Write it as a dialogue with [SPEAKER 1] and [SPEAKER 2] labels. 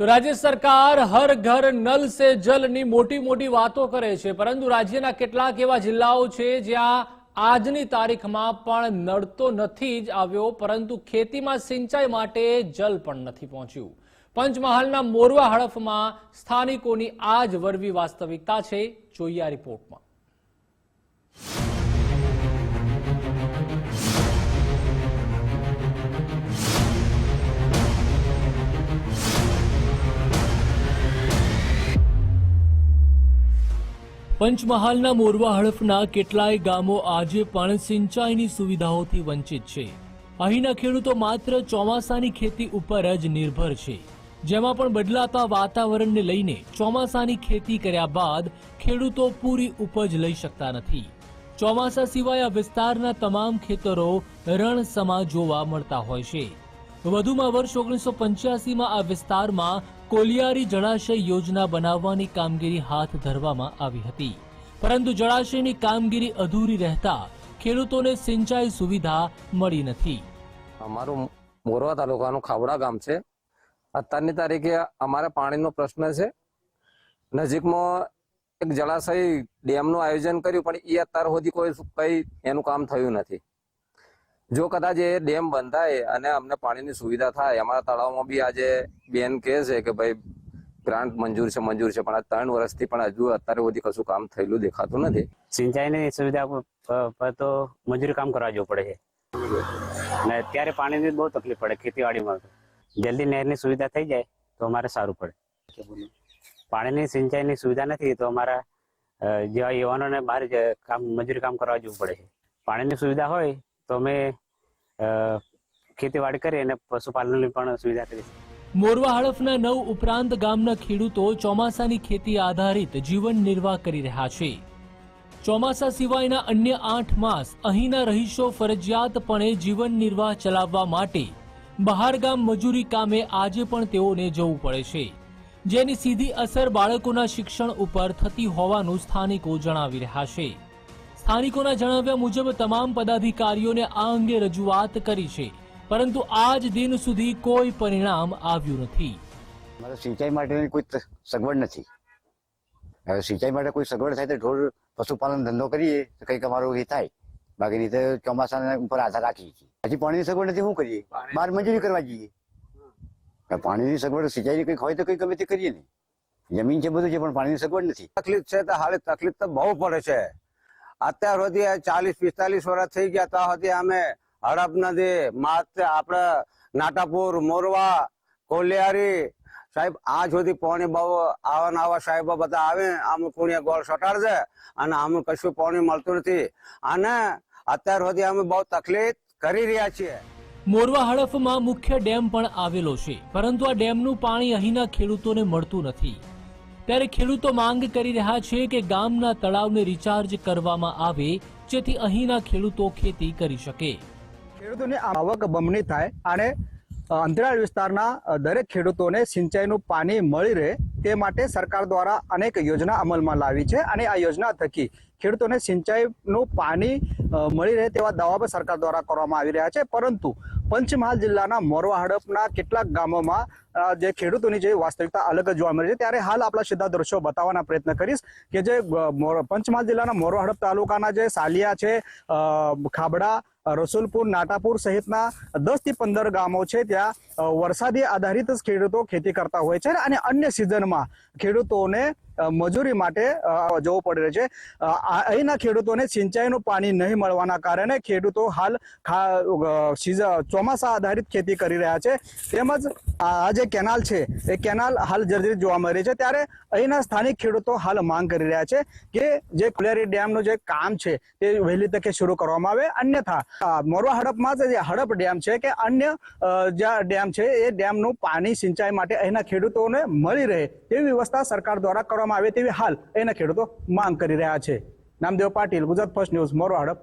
[SPEAKER 1] તો રાજ્ય સરકાર હર ઘર નલ સે જલની મોટી મોટી વાતો કરે છે, પરંતુ રાજ્યના કેટલાક એવા જિલ્લાઓ છે જ્યાં આજની તારીખમાં પણ નળ તો નથી જ આવ્યો, પરંતુ ખેતીમાં સિંચાઈ માટે જલ પણ નથી પહોંચ્યું. પંચમહાલના મોરવા હડફમાં સ્થાનિકોની આ જ વરવી વાસ્તવિકતા છે, જોઈએ આ રિપોર્ટમાં. પંચમહાલના મોરવા હડફના કેટલાય ગામો આજે પણ સિંચાઈની સુવિધાઓથી વંચિત છે. અહીંના ખેડૂતો માત્ર ચોમાસાની ખેતી ઉપર જ નિર્ભર છે. જેમાં પણ બદલાતા વાતાવરણને લઈને ચોમાસાની ખેતી કર્યા બાદ ખેડૂતો પૂરી ઉપજ લઈ શકતા નથી. ચોમાસા સિવાય આ વિસ્તારના તમામ ખેતરો રણ સમા જોવા મળતા હોય છે. વધુમાં વર્ષ ઓગણીસો પંચ્યાસીમાં આ વિસ્તારમાં કોલિયારી જળાશય યોજના બનાવવાની કામગીરી હાથ ધરવામાં આવી હતી. પરંતુ જળાશયની કામગીરી અધૂરી રહેતા ખેડૂતોને સિંચાઈ સુવિધા મળી નથી.
[SPEAKER 2] અમારું મોરવા તાલુકાનું ખાવડા ગામ છે. અત્યારની તારીખે અમારે પાણીનો પ્રશ્ન છે. નજીકમાં એક જળાશય ડેમનું આયોજન કર્યું, પણ એ અત્યાર સુધી કોઈ કઈ એનું કામ થયું નથી. જો કદાચ એ ડેમ બંધાય અને અમને પાણીની સુવિધા થાય, અમારા તળાવમાં બી આજે બેન કહે છે કે ભાઈ, ગ્રાન્ટ મંજૂર છે મંજૂર છે, પણ આ ત્રણ વર્ષથી પણ હજુ અત્યારે સુધી કશું કામ થયેલું દેખાતું નથી.
[SPEAKER 3] સિંચાઈની સુવિધા પર- તો મજૂરી કામ કરવા જવું પડે છે. ને અત્યારે પાણીની બહુ તકલીફ પડે ખેતીવાડીમાં. જલ્દી નહેરની સુવિધા થઈ જાય તો અમારે સારું પડે. પાણીની સિંચાઈની સુવિધા નથી તો અમારા જેવા યુવાનોને બહાર કામ, મજૂરી કામ કરવા જવું પડે છે. પાણીની સુવિધા હોય તો અમે ખેતીવાડી કરી અને પશુપાલનની પણ સુવિધા કરી
[SPEAKER 1] મોરવા હડફના નવ ઉપરાંત ગામના ખેડૂતો ચોમાસાની ખેતી આધારિત જીવન નિર્વાહ કરી રહ્યા છે. ચોમાસા સિવાયના અન્ય આઠ માસ અહીંના રહીશો ફરજિયાતપણે જીવન નિર્વાહ ચલાવવા માટે બહારગામ મજૂરી કામે આજે પણ તેઓને જવું પડે છે. જેની સીધી અસર બાળકોના શિક્ષણ ઉપર થતી હોવાનું સ્થાનિકો જણાવી રહ્યા છે. સ્થાનિકોના જણાવ્યા મુજબ તમામ પદાધિકારીઓને આ અંગે રજૂઆત કરી છે. પરંતુ આજ દિન સુધી કોઈ પરિણામ આવ્યું નથી.
[SPEAKER 4] અમારે સિંચાઈ માટેની કોઈ સગવડ નથી. હવે સિંચાઈ માટે કોઈ સગવડ થાય તો ઢોર પશુપાલન ધંધો કરીએ તો કંઈક અમારું એ થાય. બાકી રીતે ચોમાસાના ઉપર આધાર રાખીએ છીએ. હજી પાણીની સગવડ નથી શું કરીએ? બાર મંજૂરી કરવા જઈએ. પાણીની સગવડ સિંચાઈની કંઈક હોય તો કંઈક ગમે તે કરીએ નહીં જમીન છે બધું છે પણ પાણીની સગવડ નથી.
[SPEAKER 5] તકલીફ છે તો હાલે તકલીફ તો બહુ પડે છે. અત્યાર સુધી ચાલીસ, પિસ્તાલીસ વર્ષ થઈ ગયા, ત્યાં સુધી અમે હડપ નદી માત્ર આપણે નાટાપુર, મોરવા, કોલિયારી, સાહેબ આ સુધી પાણી બહુ આવા આવા સાહેબો બધા આવે આમ કુણિયા ગોળ સટાડશે અને આમ કશું પાણી મળતું નથી. અને અત્યાર સુધી અમે બહુ તકલીફ કરી રહ્યા છીએ.
[SPEAKER 1] મોરવા હડફમાં મુખ્ય ડેમ પણ આવેલો છે, પરંતુ આ ડેમનું પાણી અહીંના ખેડૂતોને મળતું નથી. ત્યારે ખેડૂતો માંગ કરી રહ્યા છે કે ગામના તળાવને રિચાર્જ કરવામાં આવે, જેથી અહીંના ખેડૂતો ખેતી કરી શકે.
[SPEAKER 6] ખેડૂતોને આવક બમણી થાય અને અંતરાળ વિસ્તારના દરેક ખેડૂતોને સિંચાઈનું પાણી મળી રહે તે માટે સરકાર દ્વારા અનેક યોજના અમલમાં લાવી છે અને આ યોજના થકી ખેડૂતોને સિંચાઈનું પાણી મળી રહે તેવા દાવા પણ સરકાર દ્વારા કરવામાં આવી રહ્યા છે. પરંતુ પંચમહાલ જિલ્લાના મોરવા હડપના કેટલાક ગામોમાં જે ખેડૂતોની જે વાસ્તવિકતા અલગ જ જોવા મળે છે. ત્યારે હાલ આપણા સીધા દ્રશ્યો બતાવવાના પ્રયત્ન કરીશ કે જે પંચમહાલ જિલ્લાના મોરવા હડપ તાલુકાના જે સાલિયા છે ખાબડા રસુલપુર, નાટાપુર સહિતના દસથી પંદર ગામો છે ત્યાં વરસાદી આધારિત જ ખેડૂતો ખેતી કરતા હોય છે અને અન્ય સિઝનમાં ખેડૂતોને મજૂરી માટે જવું પડી રહ્યું છે. અહીંના ખેડૂતોને સિંચાઈનું પાણી નહીં મળવાના કારણે ખેડૂતો હાલ ચોમાસા આધારિત ખેતી કરી રહ્યા છે. તેમજ આ જે કેનાલ છે, એ કેનાલ હાલ જર્જરિત જોવા મળી છે. ત્યારે અહીંના સ્થાનિક ખેડૂતો હાલ માંગ કરી રહ્યા છે કે જે કુલેરી ડેમનું જે કામ છે, તે વહેલી તકે શરૂ કરવામાં આવે. અન્યથા મોરવા હડપમાં જે હડપ ડેમ છે કે અન્ય જે ડેમ છે એ ડેમનું પાણી સિંચાઈ માટે અહીંના ખેડૂતોને મળી રહે તેવી વ્યવસ્થા સરકાર દ્વારા કરવામાં આવે તેવી હાલ અહીંના ખેડૂતો માંગ કરી રહ્યા છે. Namdev Patil, Gujarat First News, Morva Hadaf.